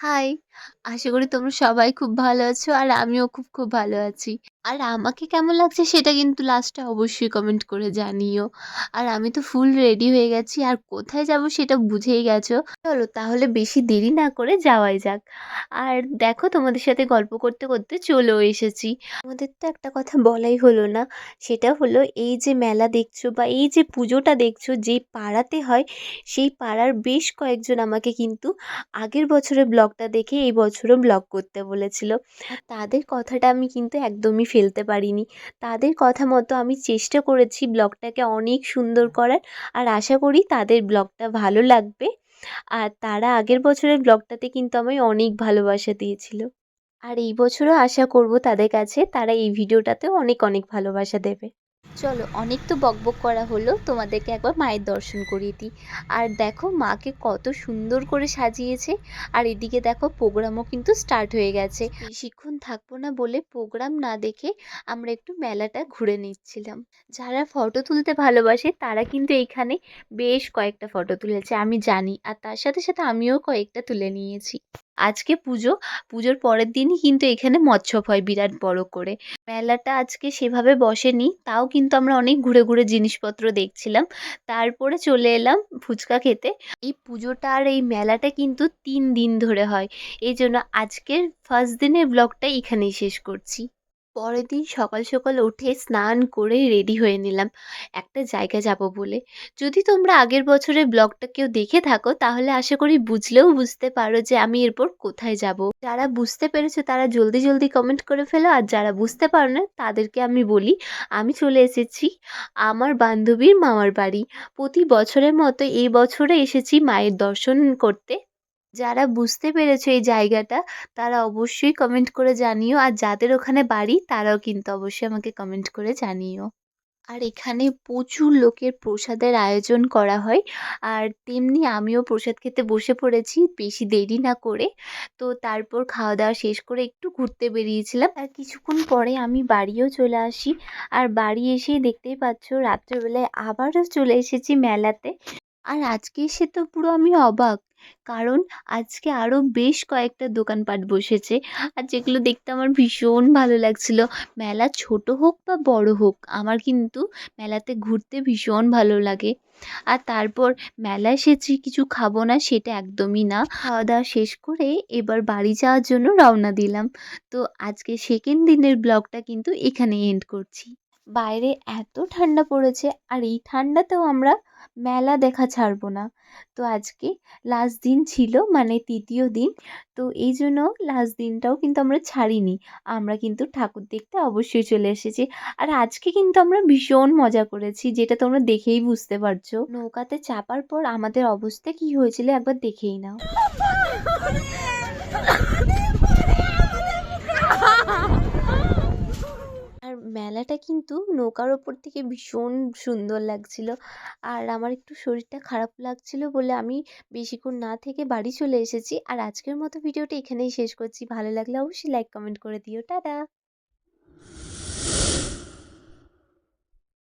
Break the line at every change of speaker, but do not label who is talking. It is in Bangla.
হাই! আশা করি তোমরা সবাই খুব ভালো আছো আর আমিও খুব, খুব ভালো আছি। আর আমাকে কেমন লাগছে সেটা কিন্তু লাস্টে অবশ্যই কমেন্ট করে জানিও। আর আমি তো ফুল রেডি হয়ে গেছি আর কোথায় যাব সেটা বুঝেই গেছো। চলো তাহলে বেশি দেরি না করে যাওয়াই যাক। আর দেখো তোমাদের সাথে গল্প করতে, করতে চলেও এসেছি। আমাদের তো একটা কথা বলাই হলো না। সেটা হলো এই যে মেলা দেখছ বা এই যে পুজোটা দেখছ যেই পাড়াতে হয় সেই পাড়ার বেশ কয়েকজন আমাকে কিন্তু আগের বছরে বছরের ব্লগটা দেখে এই বছরও ব্লগ করতে বলেছিল। তাদের কথাটা আমি কিন্তু একদমই ফেলতে পারিনি। তাদের কথা মতো আমি চেষ্টা করেছি ব্লগটাকে অনেক সুন্দর করার আর আশা করি তাদের ব্লগটা ভালো লাগবে। আর তারা আগের বছরের ব্লগটাতে কিন্তু আমায় অনেক ভালোবাসা দিয়েছিল। আর এই বছরও আশা করব তাদের কাছে তারা এই ভিডিওটাতেও অনেক অনেক ভালোবাসা দেবে। চলো, অনেক তো বকবক করা হলো, তোমাদেরকে একবার মায়ের দর্শন করিয়ে দিই। আর দেখো, মাকে কত সুন্দর করে সাজিয়েছে। আর এদিকে দেখো, প্রোগ্রামও কিন্তু স্টার্ট হয়ে গেছে। বেশিক্ষণ থাকব না বলে প্রোগ্রাম না দেখে আমরা একটু মেলাটা ঘুরে নিচ্ছিলাম। যারা ফটো তুলতে ভালোবাসে, তারা কিন্তু এখানে বেশ কয়েকটা ফটো তুলেছে, আমি জানি। আর তার সাথে সাথে আমিও কয়েকটা তুলে নিয়েছি। আজকে পুজো, পুজোর পরের দিনই কিন্তু এখানে মৎস্যপ হয় বিরাট বড় করে। মেলাটা আজকে সেভাবে বসেনি, তাও কিন্তু আমরা অনেক ঘুরে ঘুরে জিনিসপত্র দেখছিলাম। তারপরে চলে এলাম ফুচকা খেতে। এই পুজোটা আর এই মেলাটা কিন্তু তিন দিন ধরে হয়। এই জন্য আজকের ফার্স্ট দিনের ব্লগটা এখানেই শেষ করছি। পরের দিন সকাল সকাল উঠে স্নান করে রেডি হয়ে নিলাম। একটা জায়গা যাব বলে। যদি তোমরা আগের বছরের ব্লগটা কেউ দেখে থাকো, তাহলে আশা করি বুঝলেও বুঝতে পারো যে আমি এরপর কোথায় যাব। যারা বুঝতে পেরেছ তারা জলদি জলদি কমেন্ট করে ফেলো। আর যারা বুঝতে পারো না, তাদেরকে আমি বলি, আমি চলে এসেছি আমার বান্ধবীর মামার বাড়ি। প্রতি বছরের মতো এই বছরে এসেছি মায়ের দর্শন করতে। যারা বুঝতে পেরেছ এই জায়গাটা, তারা অবশ্যই কমেন্ট করে জানিও। আর যাদের ওখানে বাড়ি, তারাও কিন্তু অবশ্যই আমাকে কমেন্ট করে জানিও। আর এখানে প্রচুর লোকের প্রসাদের আয়োজন করা হয়। আর তেমনি আমিও প্রসাদ খেতে বসে পড়েছি, বেশি দেরি না করে। তো তারপর খাওয়া দাওয়া শেষ করে একটু ঘুরতে বেরিয়েছিলাম। আর কিছুক্ষণ পরে আমি বাড়িও চলে আসি। আর বাড়ি এসেই দেখতেই পাচ্ছ, রাত্রেবেলায় আবারও চলে এসেছি মেলাতে। আর আজকে এসে তো পুরো আমি অবাক। কারণ আজকে আরও বেশ কয়েকটা দোকানপাট বসেছে। আর যেগুলো দেখতে আমার ভীষণ ভালো লাগছিল। মেলা ছোট হোক বা বড় হোক, আমার কিন্তু মেলাতে ঘুরতে ভীষণ ভালো লাগে। আর তারপর মেলা এসেছি কিছু খাব না, সেটা একদমই না। খাওয়া দাওয়া শেষ করে এবার বাড়ি যাওয়ার জন্য রওনা দিলাম। তো আজকে সেকেন্ড দিনের ব্লগটা কিন্তু এখানে এন্ড করছি। বাইরে এত ঠান্ডা পড়েছে আর এই ঠান্ডাতেও আমরা মেলা দেখা ছাড়বো না। তো আজকে লাস্ট দিন ছিল মানে তৃতীয় দিন। তো এই জন্য লাস্ট দিনটাও কিন্তু আমরা ছাড়িনি। আমরা কিন্তু ঠাকুর দেখতে অবশ্যই চলে এসেছি। আর আজকে কিন্তু আমরা ভীষণ মজা করেছি, যেটা তোমরা দেখেই বুঝতে পারছ। নৌকাতে চাপার পর আমাদের অবস্থা কি হয়েছিল একবার দেখেই নাও। মেলাটা কিন্তু নৌকার ওপর থেকে ভীষণ সুন্দর লাগছিল। আর আমার একটু শরীরটা খারাপ লাগছিল বলে আমি বেশিক্ষণ না থেকে বাড়ি চলে এসেছি। আর আজকের মতো ভিডিওটা এখানেই শেষ করছি। ভালো লাগলে অবশ্যই লাইক কমেন্ট করে দিও। টাটা!